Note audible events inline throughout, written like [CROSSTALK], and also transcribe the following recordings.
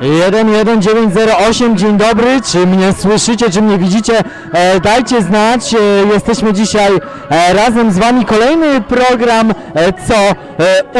11908, dzień dobry, czy mnie słyszycie, czy mnie widzicie, e, dajcie znać, e, jesteśmy dzisiaj e, razem z Wami, kolejny program e, Co e,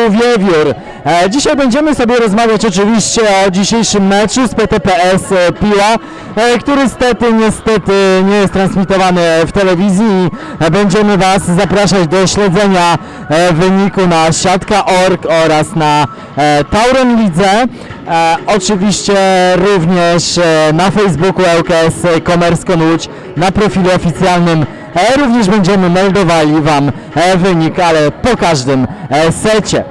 u Wiewiór. E, dzisiaj będziemy sobie rozmawiać oczywiście o dzisiejszym meczu z PTPS e, Piła, e, który stety, niestety nie jest transmitowany w telewizji e, będziemy Was zapraszać do śledzenia e, wyniku na siatka.org oraz na e, Tauron Lidze. E, oczywiście również e, na Facebooku ŁKS Komerskon Łódź, na profilu oficjalnym e, również będziemy meldowali Wam e, wynik, ale po każdym e, secie.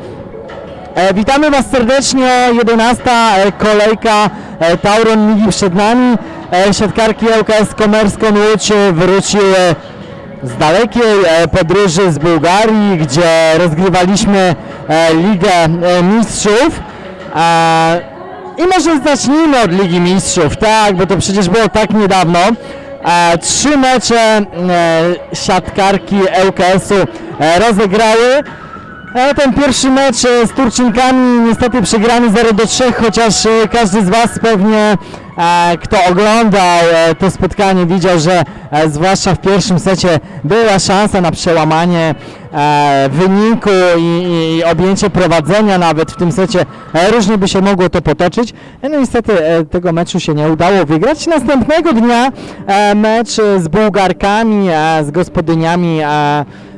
E, witamy Was serdecznie, 11 e, kolejka e, Tauron Ligi przed nami. E, siatkarki ŁKS Komerskon Łódź wróciły z dalekiej e, podróży z Bułgarii, gdzie rozgrywaliśmy e, Ligę Mistrzów. I może zacznijmy od Ligi Mistrzów, tak, bo to przecież było tak niedawno. Trzy mecze e, siatkarki ŁKS-u e, rozegrały. Ten pierwszy mecz z Turczynkami niestety przegrany 0 do 3, chociaż e, każdy z Was pewnie, kto oglądał e, to spotkanie, widział, że e, zwłaszcza w pierwszym secie była szansa na przełamanie e, wyniku i, i objęcie prowadzenia nawet w tym secie. E, Różnie by się mogło to potoczyć. E, No niestety e, tego meczu się nie udało wygrać. Następnego dnia e, mecz e, z Bułgarkami, e, z gospodyniami e,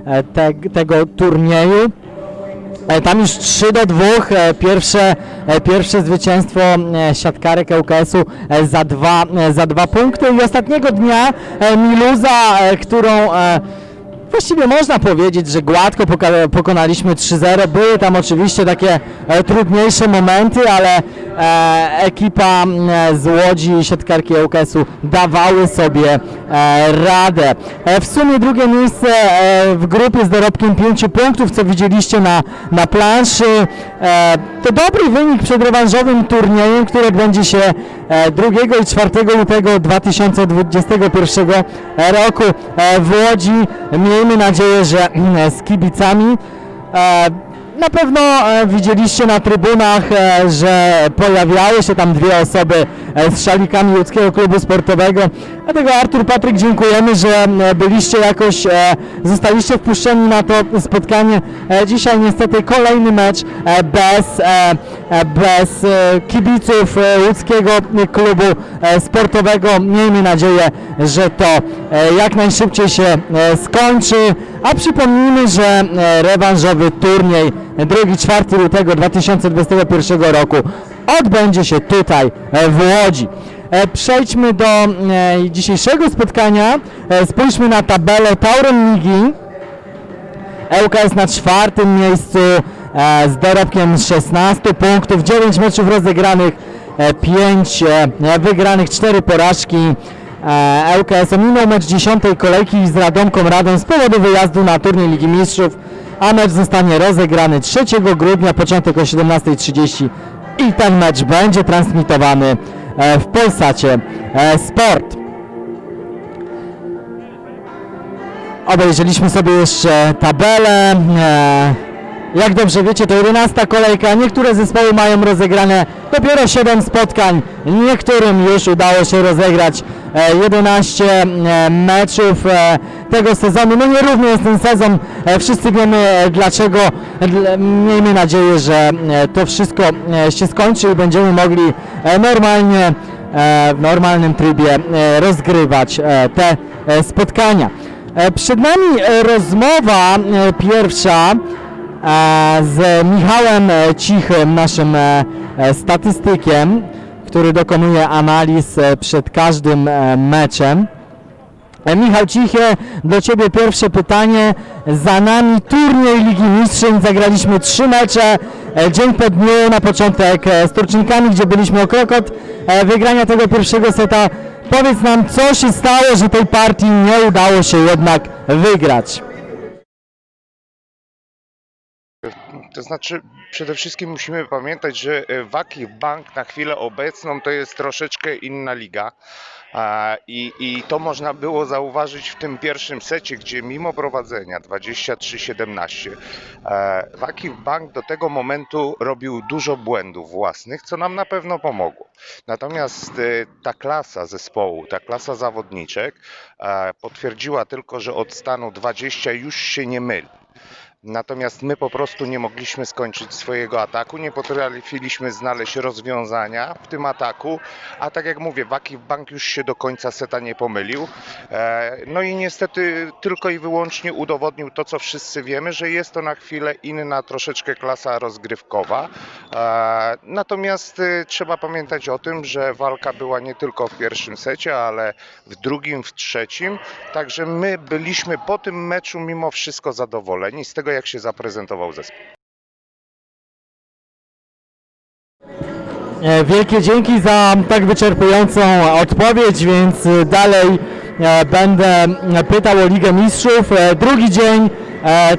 e, te, tego turnieju. E, Tam już 3 do 2, e, pierwsze, e, pierwsze zwycięstwo siatkarek ŁKS-u za dwa, za dwa punkty i ostatniego dnia Miluza, którą właściwie można powiedzieć, że gładko pokonaliśmy 3-0. Były tam oczywiście takie trudniejsze momenty, ale ekipa z Łodzi i siatkarki ŁKS-u dawały sobie radę. E, w sumie drugie miejsce e, w grupie z dorobkiem 5 punktów, co widzieliście na, na planszy. E, to dobry wynik przed rewanżowym turniejem, który odbędzie się e, 2 i 4 lutego 2021 roku e, w Łodzi. Miejmy nadzieję, że z kibicami. E, na pewno e, widzieliście na trybunach, e, że pojawiały się tam dwie osoby e, z szalikami Łódzkiego Klubu Sportowego. Dlatego Artur, Patryk, dziękujemy, że e, byliście jakoś, e, zostaliście wpuszczeni na to spotkanie. E, Dzisiaj niestety kolejny mecz bez, bez kibiców Łódzkiego Klubu Sportowego. Miejmy nadzieję, że to jak najszybciej się skończy. A przypomnijmy, że rewanżowy turniej 2-4 lutego 2021 roku odbędzie się tutaj e, w Łodzi. E, Przejdźmy do e, dzisiejszego spotkania. Spójrzmy na tabelę Tauron Ligi. ŁKS na czwartym miejscu z dorobkiem 16 punktów, 9 meczów rozegranych, 5 wygranych, 4 porażki. ŁKS ominął mecz 10 kolejki z Radomką Radom z powodu wyjazdu na turniej Ligi Mistrzów, a mecz zostanie rozegrany 3 grudnia, początek o 17.30 i ten mecz będzie transmitowany e, w Polsacie e, Sport. Obejrzeliśmy sobie jeszcze tabelę. E, Jak dobrze wiecie, to 11 kolejka. Niektóre zespoły mają rozegrane dopiero 7 spotkań. Niektórym już udało się rozegrać 11 e, meczów e, tego sezonu. No nierówny jest ten sezon. E, Wszyscy wiemy e, dlaczego. Dl- Miejmy nadzieję, że e, to wszystko e, się skończy i będziemy mogli e, normalnie e, w normalnym trybie e, rozgrywać e, te e, spotkania. E, Przed nami e, rozmowa e, pierwsza e, z Michałem e, Cichym, naszym e, e, statystykiem, który dokonuje analiz przed każdym e, meczem. E, Michał Cichy, do Ciebie pierwsze pytanie. Za nami turniej Ligi Mistrzów. Zagraliśmy trzy mecze e, dzień po dniu na początek z Turczynkami, gdzie byliśmy o krok od e, wygrania tego pierwszego seta. Powiedz nam, co się stało, że tej partii nie udało się jednak wygrać. To znaczy, przede wszystkim musimy pamiętać, że e, Waki Bank na chwilę obecną to jest troszeczkę inna liga. I, I to można było zauważyć w tym pierwszym secie, gdzie mimo prowadzenia 23-17 e, Wakif Bank do tego momentu robił dużo błędów własnych, co nam na pewno pomogło. Natomiast e, ta klasa zespołu, ta klasa zawodniczek potwierdziła tylko, że od stanu 20 już się nie myli. Natomiast my po prostu nie mogliśmy skończyć swojego ataku, nie potrafiliśmy znaleźć rozwiązania w tym ataku, a tak jak mówię, Wakif Bank już się do końca seta nie pomylił. E, No i niestety tylko i wyłącznie udowodnił to, co wszyscy wiemy, że jest to na chwilę inna troszeczkę klasa rozgrywkowa. E, Natomiast e, trzeba pamiętać o tym, że walka była nie tylko w pierwszym secie, ale w drugim, w trzecim. Także my byliśmy po tym meczu mimo wszystko zadowoleni z tego, jak się zaprezentował zespół. E, Wielkie dzięki za tak wyczerpującą odpowiedź, więc e, dalej e, będę pytał o Ligę Mistrzów. Drugi dzień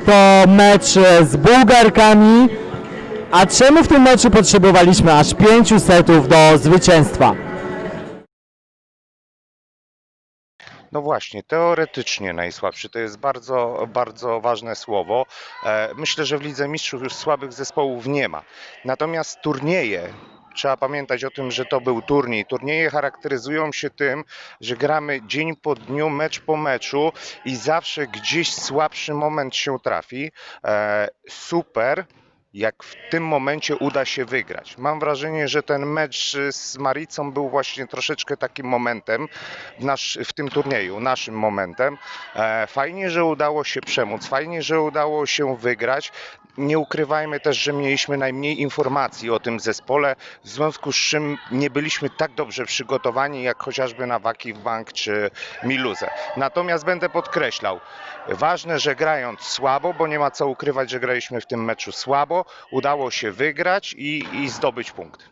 to mecz z Bułgarkami. A czemu w tym meczu potrzebowaliśmy aż pięciu setów do zwycięstwa? No właśnie, teoretycznie najsłabszy to jest bardzo, bardzo ważne słowo. E, Myślę, że w Lidze Mistrzów już słabych zespołów nie ma. Natomiast turnieje, trzeba pamiętać o tym, że to był turniej. Turnieje charakteryzują się tym, że gramy dzień po dniu, mecz po meczu i zawsze gdzieś słabszy moment się trafi. E, Super, jak w tym momencie uda się wygrać. Mam wrażenie, że ten mecz z Maricą był właśnie troszeczkę takim momentem w, nasz, w tym turnieju, naszym momentem. E, Fajnie, że udało się przemóc, fajnie, że udało się wygrać. Nie ukrywajmy też, że mieliśmy najmniej informacji o tym zespole, w związku z czym nie byliśmy tak dobrze przygotowani jak chociażby na Wakif Bank czy Miluzę. Natomiast będę podkreślał, ważne, że grając słabo, bo nie ma co ukrywać, że graliśmy w tym meczu słabo, udało się wygrać i, i zdobyć punkt.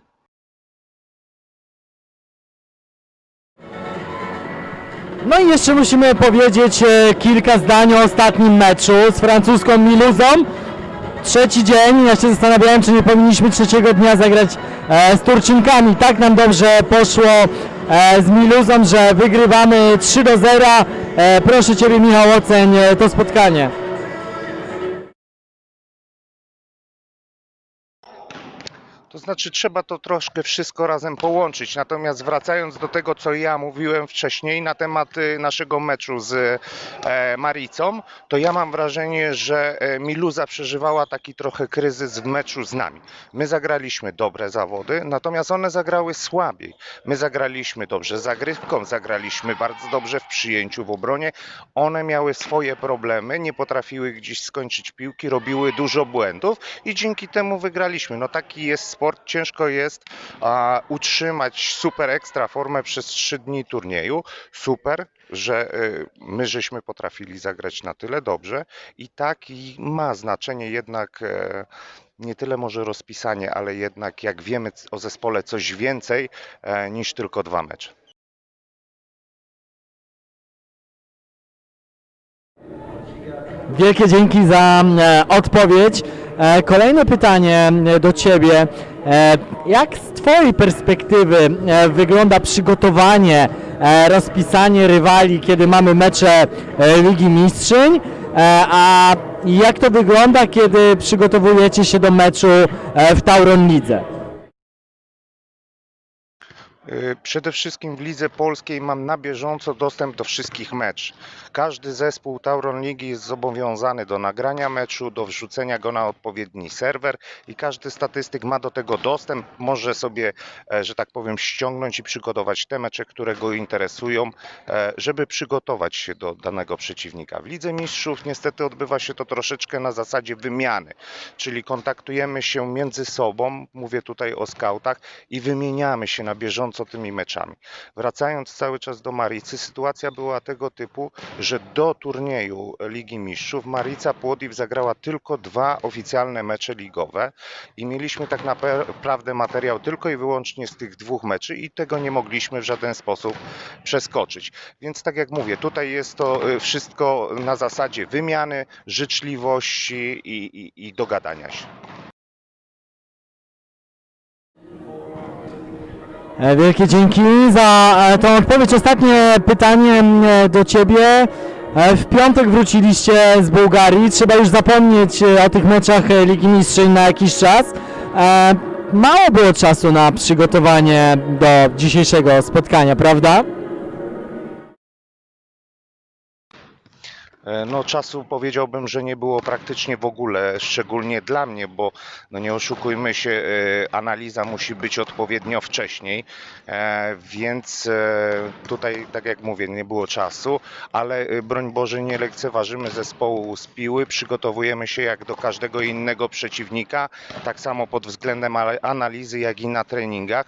No i jeszcze musimy powiedzieć e, kilka zdań o ostatnim meczu z francuską Miluzą. Trzeci dzień, ja się zastanawiałem, czy nie powinniśmy trzeciego dnia zagrać e, z Turczynkami. Tak nam dobrze poszło e, z Miluzą, że wygrywamy 3 do 0. E, proszę Ciebie Michał, oceń to spotkanie. To znaczy trzeba to troszkę wszystko razem połączyć. Natomiast wracając do tego, co ja mówiłem wcześniej na temat naszego meczu z e, Maricą, to ja mam wrażenie, że e, Miluza przeżywała taki trochę kryzys w meczu z nami. My zagraliśmy dobre zawody, natomiast one zagrały słabiej. My zagraliśmy dobrze zagrywką, zagraliśmy bardzo dobrze w przyjęciu w obronie. One miały swoje problemy, nie potrafiły gdzieś skończyć piłki, robiły dużo błędów i dzięki temu wygraliśmy. No taki jest sport, ciężko jest a, utrzymać super ekstra formę przez trzy dni turnieju. Super, że y, my żeśmy potrafili zagrać na tyle dobrze i tak i ma znaczenie jednak e, nie tyle może rozpisanie, ale jednak jak wiemy o zespole coś więcej e, niż tylko dwa mecze. Wielkie dzięki za e, odpowiedź. E, kolejne pytanie e, do Ciebie. E, jak z Twojej perspektywy wygląda przygotowanie, rozpisanie rywali, kiedy mamy mecze Ligi Mistrzyń? A jak to wygląda, kiedy przygotowujecie się do meczu w Tauron Lidze? Przede wszystkim w lidze polskiej mam na bieżąco dostęp do wszystkich meczy. Każdy zespół Tauron Ligi jest zobowiązany do nagrania meczu, do wrzucenia go na odpowiedni serwer i każdy statystyk ma do tego dostęp. Może sobie, e, że tak powiem, ściągnąć i przygotować te mecze, które go interesują, e, żeby przygotować się do danego przeciwnika. W Lidze Mistrzów niestety odbywa się to troszeczkę na zasadzie wymiany, czyli kontaktujemy się między sobą, mówię tutaj o skautach, i wymieniamy się na bieżąco tymi meczami. Wracając cały czas do Maricy, sytuacja była tego typu, że do turnieju Ligi Mistrzów Marica Płodiw zagrała tylko dwa oficjalne mecze ligowe i mieliśmy tak naprawdę materiał tylko i wyłącznie z tych dwóch meczy i tego nie mogliśmy w żaden sposób przeskoczyć. Więc tak jak mówię, tutaj jest to y, wszystko na zasadzie wymiany, życzliwości i, i, i dogadania się. Wielkie dzięki za e, tą odpowiedź. Ostatnie pytanie m, e, do Ciebie. E, W piątek wróciliście z Bułgarii. Trzeba już zapomnieć e, o tych meczach e, Ligi Mistrzeń na jakiś czas. E, Mało było czasu na przygotowanie do dzisiejszego spotkania, prawda? No czasu powiedziałbym, że nie było praktycznie w ogóle, szczególnie dla mnie, bo no nie oszukujmy się, e, analiza musi być odpowiednio wcześniej, e, więc e, tutaj, tak jak mówię, nie było czasu, ale e, broń Boże nie lekceważymy zespołu z Piły, przygotowujemy się jak do każdego innego przeciwnika, tak samo pod względem analizy, jak i na treningach.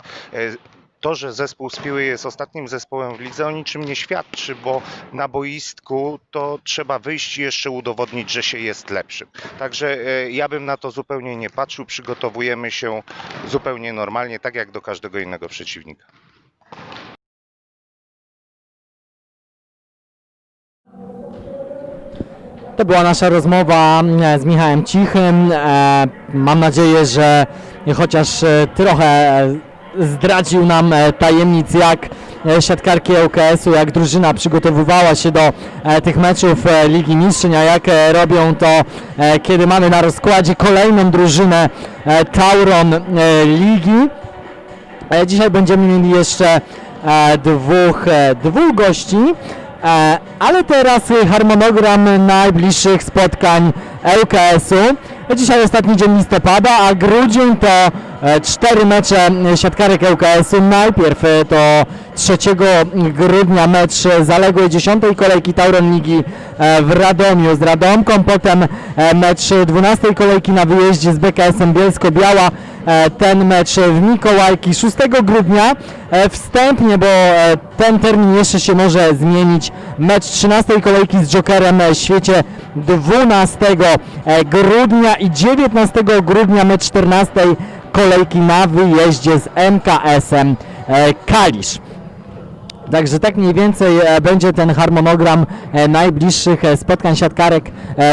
To, że zespół z Piły jest ostatnim zespołem w lidze, o niczym nie świadczy, bo na boisku to trzeba wyjść i jeszcze udowodnić, że się jest lepszym. Także e, ja bym na to zupełnie nie patrzył. Przygotowujemy się zupełnie normalnie, tak jak do każdego innego przeciwnika. To była nasza rozmowa e, z Michałem Cichym. E, Mam nadzieję, że chociaż trochę zdradził nam e, tajemnic, jak e, siatkarki ŁKS-u, jak drużyna przygotowywała się do e, tych meczów e, Ligi Mistrzeń, a jak e, robią to, e, kiedy mamy na rozkładzie kolejną drużynę e, Tauron e, Ligi. E, Dzisiaj będziemy mieli jeszcze e, dwóch, e, dwóch gości, e, ale teraz e, harmonogram najbliższych spotkań ŁKS-u. Dzisiaj ostatni dzień listopada, a grudzień to e, cztery mecze e, siatkarek ŁKS-u. Najpierw e, to 3 grudnia mecz zaległej dziesiątej kolejki Tauron Ligi e, w Radomiu z Radomką, potem e, mecz 12 kolejki na wyjeździe z BKS-em Bielsko-Biała, e, ten mecz w Mikołajki 6 grudnia. E, Wstępnie, bo e, ten termin jeszcze się może zmienić. Mecz 13 kolejki z Jokerem e, w świecie 12 e, grudnia i 19 grudnia mecz 14 kolejki na wyjeździe z MKS-em e, Kalisz. Także tak mniej więcej e, będzie ten harmonogram e, najbliższych spotkań siatkarek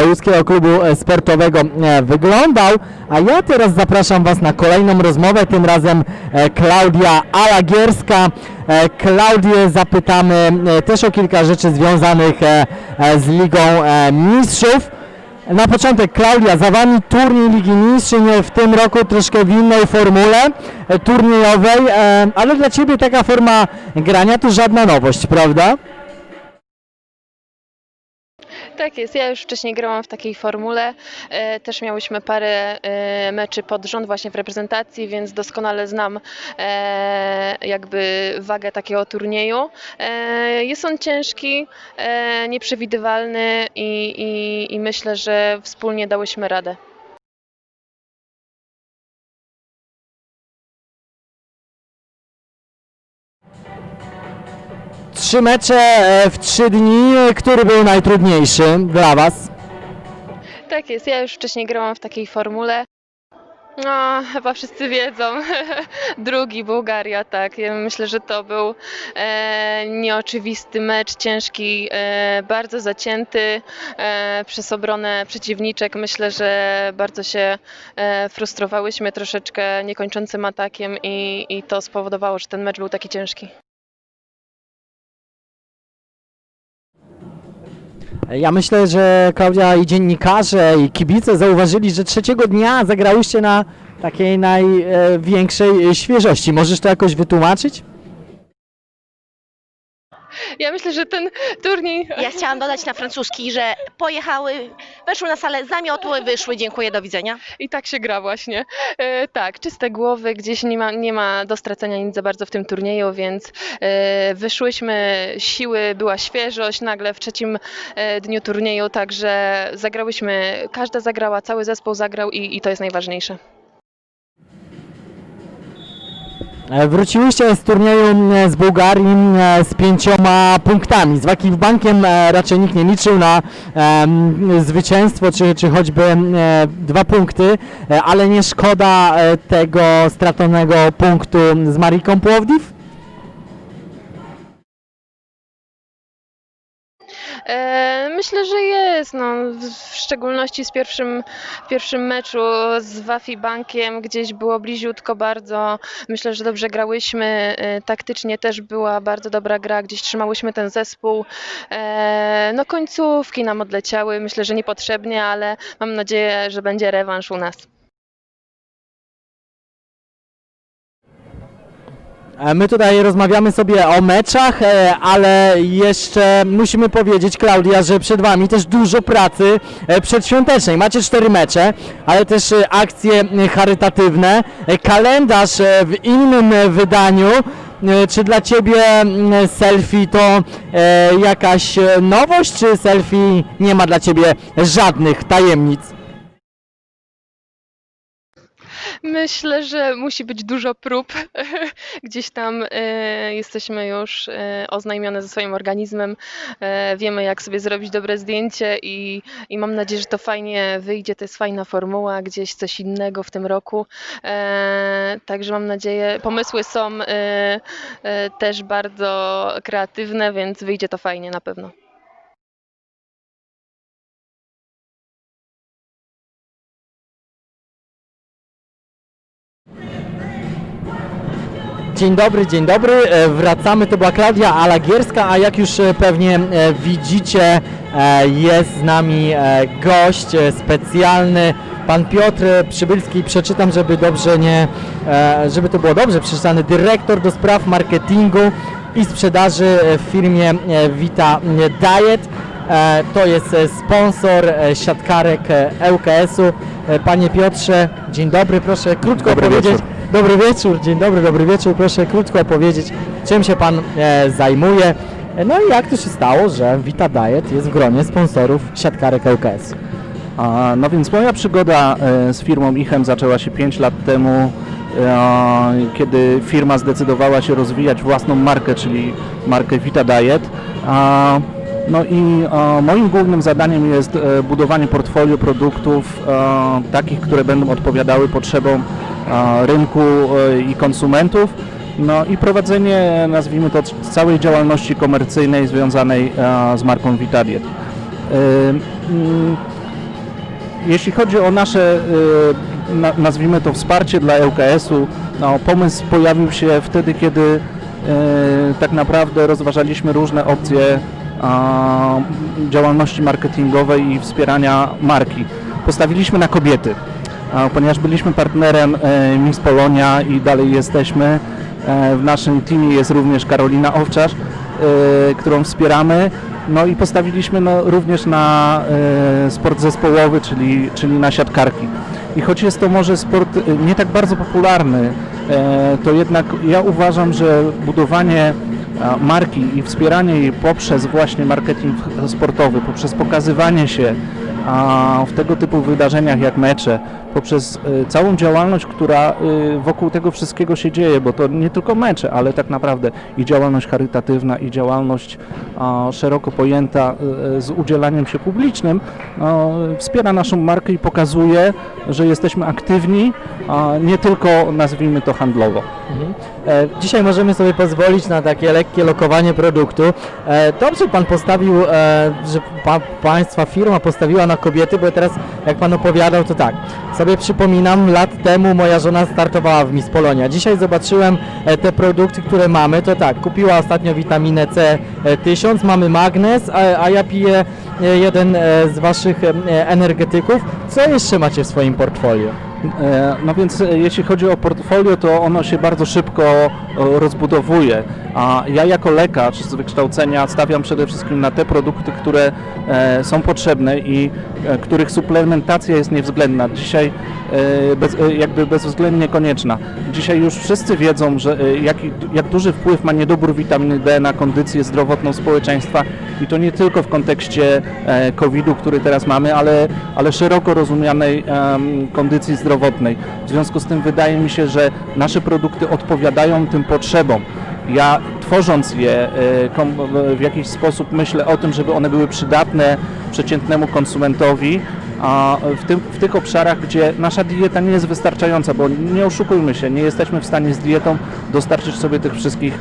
Łódzkiego Klubu Sportowego wyglądał. A ja teraz zapraszam Was na kolejną rozmowę, tym razem Klaudia Alagierska. Klaudię zapytamy też o kilka rzeczy związanych z Ligą Mistrzów. Na początek, Klaudia, za Wami turniej Ligi Mistrzeń w tym roku troszkę w innej formule e, turniejowej, e, ale dla Ciebie taka forma grania to żadna nowość, prawda? Tak jest, ja już wcześniej grałam w takiej formule. E, też miałyśmy parę e, meczy pod rząd właśnie w reprezentacji, więc doskonale znam e, jakby wagę takiego turnieju. Jest on ciężki, nieprzewidywalny i, i, i myślę, że wspólnie dałyśmy radę. Trzy mecze e, w trzy dni, który był najtrudniejszy dla Was? Tak jest, ja już wcześniej grałam w takiej formule. No, chyba wszyscy wiedzą. [LAUGHS] Drugi Bułgaria, tak. Ja myślę, że to był e, nieoczywisty mecz, ciężki, e, bardzo zacięty e, przez obronę przeciwniczek. Myślę, że bardzo się e, frustrowałyśmy troszeczkę niekończącym atakiem i, i to spowodowało, że ten mecz był taki ciężki. Ja myślę, że Klaudia i dziennikarze i kibice zauważyli, że trzeciego dnia zagrałyście na takiej największej świeżości. Możesz to jakoś wytłumaczyć? Ja myślę, że ten turniej Ja chciałam dodać na francuski, że pojechały, weszły na salę, zamiotły, wyszły, dziękuję, do widzenia. I tak się gra właśnie. E, tak, czyste głowy, gdzieś nie ma, nie ma do stracenia nic za bardzo w tym turnieju, więc e, wyszłyśmy, siły, była świeżość nagle w trzecim e, dniu turnieju, także zagrałyśmy, każda zagrała, cały zespół zagrał i, i to jest najważniejsze. Wróciłyście z turnieju e, z Bułgarii e, z pięcioma punktami. Z Wakif Bankiem e, raczej nikt nie liczył na zwycięstwo, czy, czy choćby e, dwa punkty, e, ale nie szkoda e, tego straconego punktu z Mariką Płowdiw? Myślę, że jest, no, w, szczególności z pierwszym, pierwszym meczu z Wafi Bankiem gdzieś było bliziutko bardzo. Myślę, że dobrze grałyśmy, e, taktycznie też była bardzo dobra gra, gdzieś trzymałyśmy ten zespół. E, no końcówki nam odleciały, myślę, że niepotrzebnie, ale mam nadzieję, że będzie rewanż u nas. My tutaj rozmawiamy sobie o meczach, e, ale jeszcze musimy powiedzieć, Klaudia, że przed Wami też dużo pracy e, przedświątecznej. Macie cztery mecze, ale też e, akcje e, charytatywne, e, kalendarz e, w innym e, wydaniu. E, Czy dla Ciebie selfie to e, jakaś e, nowość, czy selfie nie ma dla Ciebie żadnych tajemnic? Myślę, że musi być dużo prób. [LAUGHS] Gdzieś tam e, jesteśmy już e, oznajmione ze swoim organizmem. E, wiemy, jak sobie zrobić dobre zdjęcie i, i mam nadzieję, że to fajnie wyjdzie. To jest fajna formuła, gdzieś coś innego w tym roku. Także mam nadzieję, pomysły są też bardzo kreatywne, więc wyjdzie to fajnie na pewno. Dzień dobry, dzień dobry. E, Wracamy, to była Klaudia Alagierska, a jak już e, pewnie e, widzicie, jest z nami gość specjalny, pan Piotr Przybylski. Przeczytam, żeby dobrze nie, żeby to było dobrze przeczytany, dyrektor do spraw marketingu i sprzedaży w firmie Vita Diet. To jest sponsor siatkarek ŁKS-u. Panie Piotrze, dzień dobry, proszę krótko Dobry powiedzieć. wieczór. Dobry wieczór, dzień dobry, dobry wieczór. Proszę krótko opowiedzieć, czym się Pan e, zajmuje. No i jak to się stało, że Vita Diet jest w gronie sponsorów siatkarek ŁKS? A, No więc moja przygoda e, z firmą Ichem zaczęła się 5 lat temu, e, kiedy firma zdecydowała się rozwijać własną markę, czyli markę Vita Diet. A, No i e, moim głównym zadaniem jest e, budowanie portfolio produktów e, takich, które będą odpowiadały potrzebom rynku e, i konsumentów. No i prowadzenie, nazwijmy to, całej działalności komercyjnej związanej e, z marką Vita Diet. E, mm, jeśli chodzi o nasze, na- nazwijmy to wsparcie dla ŁKS-u, no, pomysł pojawił się wtedy, kiedy tak naprawdę rozważaliśmy różne opcje działalności marketingowej i wspierania marki. Postawiliśmy na kobiety, ponieważ byliśmy partnerem e, Miss Polonia i dalej jesteśmy. E, W naszym teamie jest również Karolina Owczarz, e, którą wspieramy. No i postawiliśmy no, również na sport zespołowy, czyli, czyli na siatkarki. I choć jest to może sport nie tak bardzo popularny, to jednak ja uważam, że budowanie marki i wspieranie jej poprzez właśnie marketing sportowy, poprzez pokazywanie się w tego typu wydarzeniach jak mecze, poprzez e, całą działalność, która e, wokół tego wszystkiego się dzieje, bo to nie tylko mecze, ale tak naprawdę i działalność charytatywna, i działalność szeroko pojęta e, z udzielaniem się publicznym, wspiera naszą markę i pokazuje, że jesteśmy aktywni, nie tylko nazwijmy to handlowo. E, Dzisiaj możemy sobie pozwolić na takie lekkie lokowanie produktu. Dobrze Pan postawił, że pa, Państwa firma postawiła na kobiety, bo teraz jak Pan opowiadał, to tak. Sobie przypominam, lat temu moja żona startowała w Miss Polonia. Dzisiaj zobaczyłem e, te produkty, które mamy, to tak, kupiła ostatnio witaminę C e, 1000, mamy magnes, a, a ja piję e, jeden e, z Waszych e, energetyków. Co jeszcze macie w swoim portfolio? E, No więc e, jeśli chodzi o portfolio, to ono się bardzo szybko e, rozbudowuje. A ja jako lekarz z wykształcenia stawiam przede wszystkim na te produkty, które e, są potrzebne i e, których suplementacja jest niewzględna. Dzisiaj e, bez, jakby bezwzględnie konieczna. Dzisiaj już wszyscy wiedzą, że jaki, jak duży wpływ ma niedobór witaminy D na kondycję zdrowotną społeczeństwa i to nie tylko w kontekście COVID-u, który teraz mamy, ale, ale szeroko rozumianej em, kondycji zdrowotnej. W związku z tym wydaje mi się, że nasze produkty odpowiadają tym potrzebom. Ja tworząc je e, w- jakiś sposób myślę o tym, żeby one były przydatne przeciętnemu konsumentowi, a w, tym, w tych obszarach, gdzie nasza dieta nie jest wystarczająca, bo nie oszukujmy się, nie jesteśmy w stanie z dietą dostarczyć sobie tych wszystkich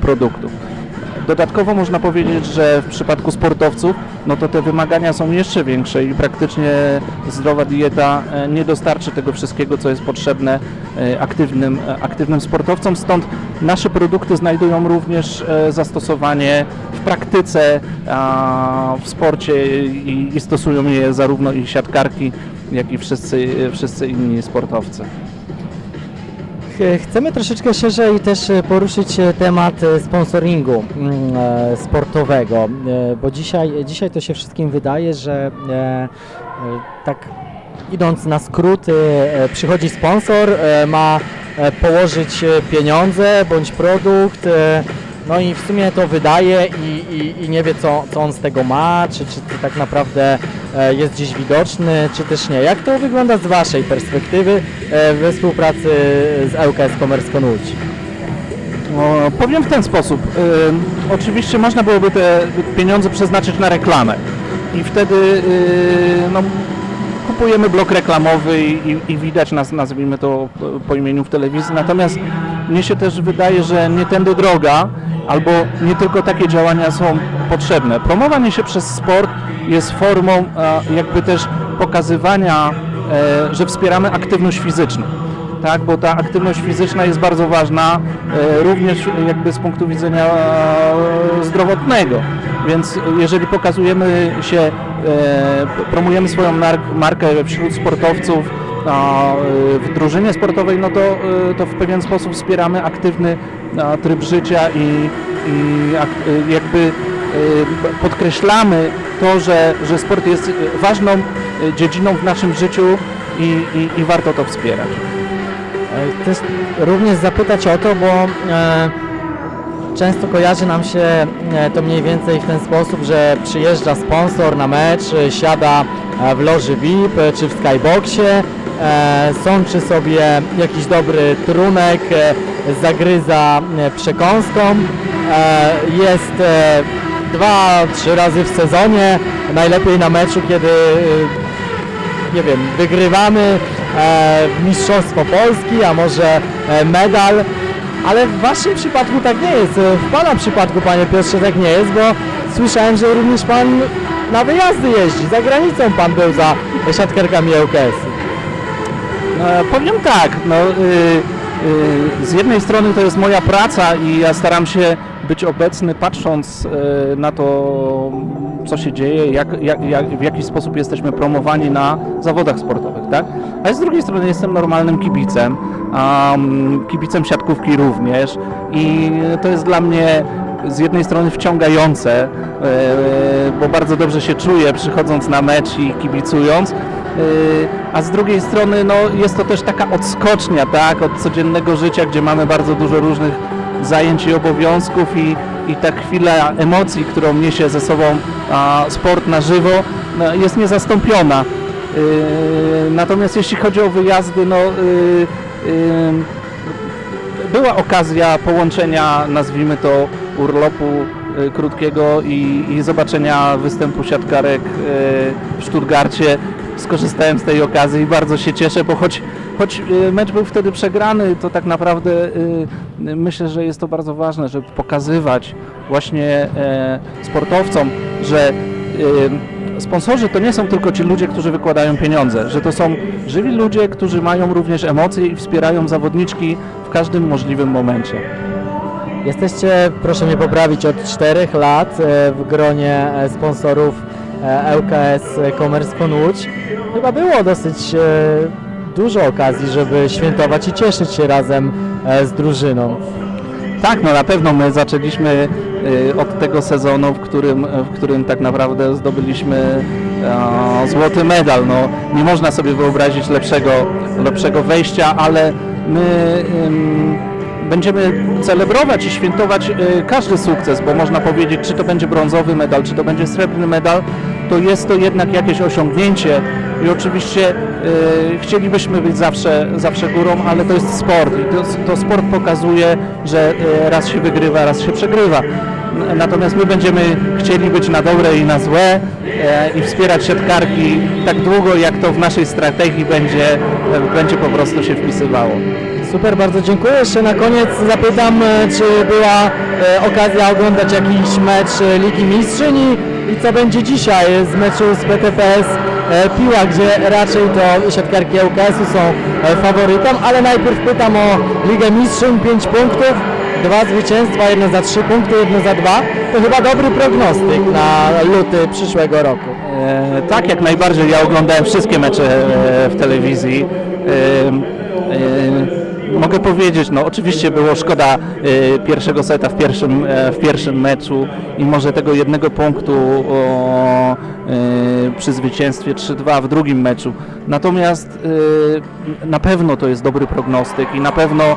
produktów. Dodatkowo można powiedzieć, że w przypadku sportowców, no to te wymagania są jeszcze większe i praktycznie zdrowa dieta e, nie dostarczy tego wszystkiego, co jest potrzebne e, aktywnym, e, aktywnym sportowcom. Stąd nasze produkty znajdują również zastosowanie w praktyce, w sporcie i stosują je zarówno i siatkarki, jak i wszyscy, wszyscy inni sportowcy. Ch- Chcemy troszeczkę szerzej też e, poruszyć e, temat e, sponsoringu mm, e, sportowego, e, bo dzisiaj, dzisiaj to się wszystkim wydaje, że e, e, tak idąc na skróty, e, przychodzi sponsor, e, ma e, położyć e, pieniądze bądź produkt, e, no i w sumie to wydaje i, i, i nie wie co, co on z tego ma, czy, czy to tak naprawdę e, jest gdzieś widoczny, czy też nie. Jak to wygląda z Waszej perspektywy e, we współpracy z ŁKS Commerce Con Łódź? O, powiem w ten sposób. Y, oczywiście można byłoby te pieniądze przeznaczyć na reklamę i wtedy y, no, kupujemy blok reklamowy i, i, i widać nas, nazwijmy to po- po imieniu w telewizji. Natomiast mnie się też wydaje, że nie tędy droga, albo nie tylko takie działania są potrzebne. Promowanie się przez sport jest formą e, jakby też pokazywania, e, że wspieramy aktywność fizyczną tak, bo ta aktywność fizyczna jest bardzo ważna e, również jakby z punktu widzenia e, zdrowotnego. Więc jeżeli pokazujemy się, e, promujemy swoją mar- markę wśród sportowców w drużynie sportowej, no to, to w pewien sposób wspieramy aktywny tryb życia i, i ak- jakby podkreślamy to, że, że sport jest ważną dziedziną w naszym życiu i, i, i warto to wspierać. Też również zapytać o to, bo e, często kojarzy nam się e, to mniej więcej w ten sposób, że przyjeżdża sponsor na mecz, siada e, w loży VIP czy w skyboxie, sączy sobie jakiś dobry trunek, zagryza przekąską, jest dwa, trzy razy w sezonie, najlepiej na meczu, kiedy nie wiem, wygrywamy Mistrzostwo Polski, a może e, medal, ale w Waszym przypadku tak nie jest. E, W Pana przypadku, Panie Piotrze, tak nie jest, bo słyszałem, że również Pan na wyjazdy jeździ. Za granicą Pan był za siatkarkami ŁKS. E, powiem tak, no, y, y, z jednej strony to jest moja praca i ja staram się być obecny, patrząc e, na to, co się dzieje, jak, jak, jak, w jaki sposób jesteśmy promowani na zawodach sportowych, tak? A z drugiej strony jestem normalnym kibicem, um, kibicem siatkówki również i to jest dla mnie z jednej strony wciągające, e, bo bardzo dobrze się czuję przychodząc na mecz i kibicując, Yy, a z drugiej strony no, jest to też taka odskocznia tak, od codziennego życia, gdzie mamy bardzo dużo różnych zajęć i obowiązków i, i ta chwila emocji, którą niesie ze sobą sport na żywo, no, jest niezastąpiona. Yy, natomiast jeśli chodzi o wyjazdy, no, yy, yy, była okazja połączenia, nazwijmy to, urlopu y, krótkiego i, i zobaczenia występu siatkarek y, w Stuttgarcie. Skorzystałem z tej okazji i bardzo się cieszę, bo choć, choć y, mecz był wtedy przegrany, to tak naprawdę y, myślę, że jest to bardzo ważne, żeby pokazywać właśnie e, sportowcom, że sponsorzy to nie są tylko ci ludzie, którzy wykładają pieniądze, że to są żywi ludzie, którzy mają również emocje i wspierają zawodniczki w każdym możliwym momencie. Jesteście, proszę mnie poprawić, od czterech lat e, w gronie e, sponsorów e, ŁKS Commerce Con. Chyba było dosyć e, dużo okazji, żeby świętować i cieszyć się razem e, z drużyną. Tak, no na pewno my zaczęliśmy y, od tego sezonu, w którym, w którym tak naprawdę zdobyliśmy e, złoty medal. No, nie można sobie wyobrazić lepszego, lepszego wejścia, ale my będziemy celebrować i świętować każdy sukces, bo można powiedzieć, czy to będzie brązowy medal, czy to będzie srebrny medal, to jest to jednak jakieś osiągnięcie i oczywiście y, chcielibyśmy być zawsze, zawsze górą, ale to jest sport i to, to sport pokazuje, że y, raz się wygrywa, raz się przegrywa. Natomiast my będziemy chcieli być na dobre i na złe e, i wspierać siatkarki tak długo, jak to w naszej strategii będzie, będzie po prostu się wpisywało. Super, bardzo dziękuję. Jeszcze na koniec zapytam, czy była okazja oglądać jakiś mecz Ligi Mistrzyń i, co będzie dzisiaj z meczu z PTPS e, Piła, gdzie raczej to siatkarki ŁKS-u są e, faworytem, ale najpierw pytam o Ligę Mistrzyń, 5 punktów, dwa zwycięstwa, jedno za 3 punkty, jedno za 2. To chyba dobry prognostyk na luty przyszłego roku. E, tak, jak najbardziej. Ja oglądałem wszystkie mecze e, w telewizji. E, mogę powiedzieć, no oczywiście było szkoda e, pierwszego seta w pierwszym, e, w pierwszym meczu i może tego jednego punktu o, e, przy zwycięstwie 3-2 w drugim meczu. Natomiast e, na pewno to jest dobry prognostyk i na pewno e,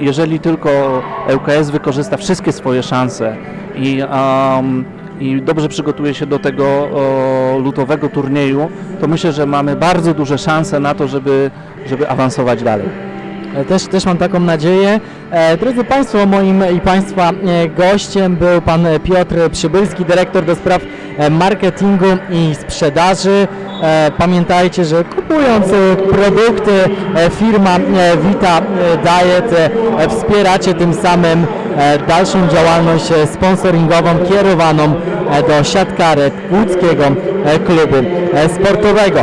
jeżeli tylko ŁKS wykorzysta wszystkie swoje szanse i um, i dobrze przygotuje się do tego o, lutowego turnieju, to myślę, że mamy bardzo duże szanse na to, żeby, żeby awansować dalej. E, Też, też mam taką nadzieję. E, drodzy Państwo, moim i Państwa e, gościem był Pan Piotr Przybylski, dyrektor do spraw marketingu i sprzedaży. Pamiętajcie, że kupując produkty firma Vita Diet wspieracie tym samym dalszą działalność sponsoringową kierowaną do siatkarek łódzkiego klubu sportowego.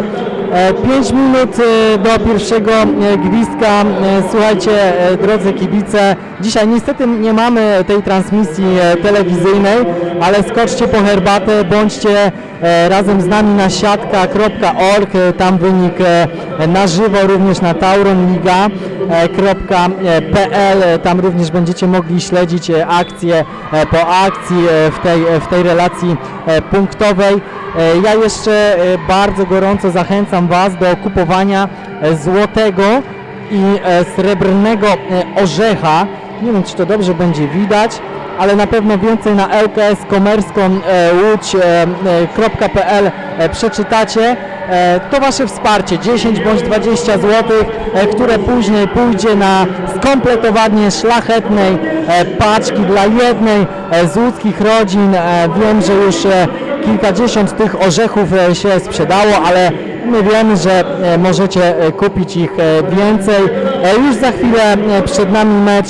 5 minut e, do pierwszego e, gwizdka. E, Słuchajcie, e, drodzy kibice, dzisiaj niestety nie mamy tej transmisji e, telewizyjnej, ale skoczcie po herbatę, bądźcie e, razem z nami na siatka.org, e, tam wynik e, na żywo, również na tauronliga.pl, e, tam również będziecie mogli śledzić e, akcje e, po akcji e, w tej, w tej relacji e, punktowej. E, Ja jeszcze e, bardzo gorąco zachęcam Was do kupowania e, złotego i srebrnego orzecha. Nie wiem, czy to dobrze będzie widać, ale na pewno więcej na lkskomerską.łódź.pl przeczytacie. To Wasze wsparcie, 10 bądź 20 zł, które później pójdzie na skompletowanie szlachetnej paczki dla jednej z łódzkich rodzin. Wiem, że już kilkadziesiąt tych orzechów e, się sprzedało, ale my wiemy, że e, możecie e, kupić ich e, więcej. Już za chwilę przed nami mecz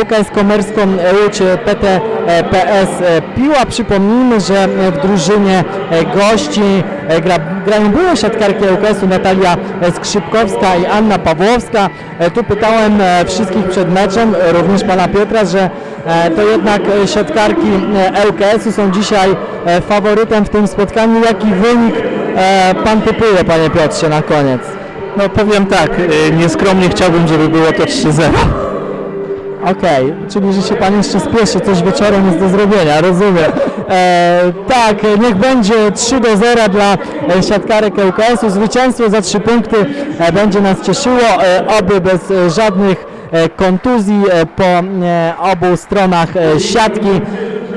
ŁKS Komerską Łódź PTPS Piła. Przypomnijmy, że w drużynie gości gra, grają były siatkarki ŁKS-u Natalia Skrzypkowska i Anna Pawłowska. Tu pytałem wszystkich przed meczem, również pana Piotra, że to jednak siatkarki ŁKS-u są dzisiaj faworytem w tym spotkaniu. Jaki wynik e, pan typuje, panie Piotrze, na koniec? No powiem tak, y, nieskromnie chciałbym, żeby było to 3-0. Okej, czyli że się pan jeszcze spieszy, coś wieczorem jest do zrobienia, rozumiem. E, tak, niech będzie 3 do 0 dla e, siatkarek ŁKS-u. Zwycięstwo za 3 punkty e, będzie nas cieszyło, e, oby bez e, żadnych e, kontuzji e, po e, obu stronach e, siatki.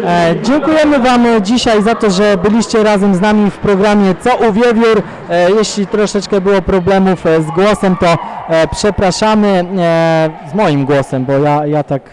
E, Dziękujemy Wam dzisiaj za to, że byliście razem z nami w programie Co u Wiewiór. E, Jeśli troszeczkę było problemów e, z głosem, to przepraszamy z moim głosem, bo ja, ja tak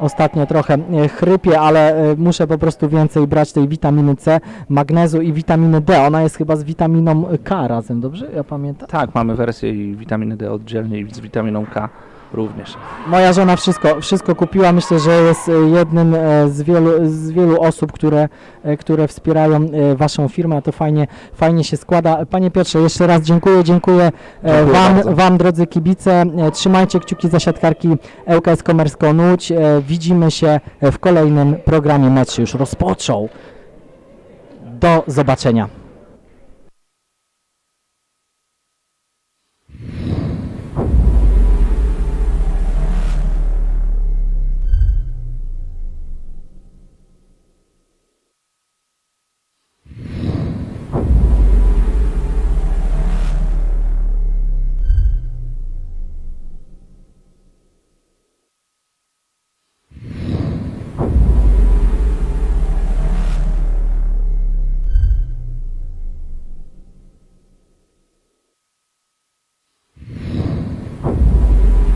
ostatnio trochę chrypię, ale muszę po prostu więcej brać tej witaminy C, magnezu i witaminy D. Ona jest chyba z witaminą K razem, dobrze? Ja pamiętam. Tak, mamy wersję i witaminy D oddzielnie i z witaminą K również. Moja żona wszystko, wszystko kupiła. Myślę, że jest e, jednym e, z wielu, z wielu osób, które, e, które wspierają e, Waszą firmę, a to fajnie, fajnie się składa. Panie Piotrze, jeszcze raz dziękuję, dziękuję, e, Dziękuję wam, wam, drodzy kibice. E, Trzymajcie kciuki za siatkarki ŁKS Komersko Łódź. E, Widzimy się w kolejnym programie. Mecz się już rozpoczął. Do zobaczenia.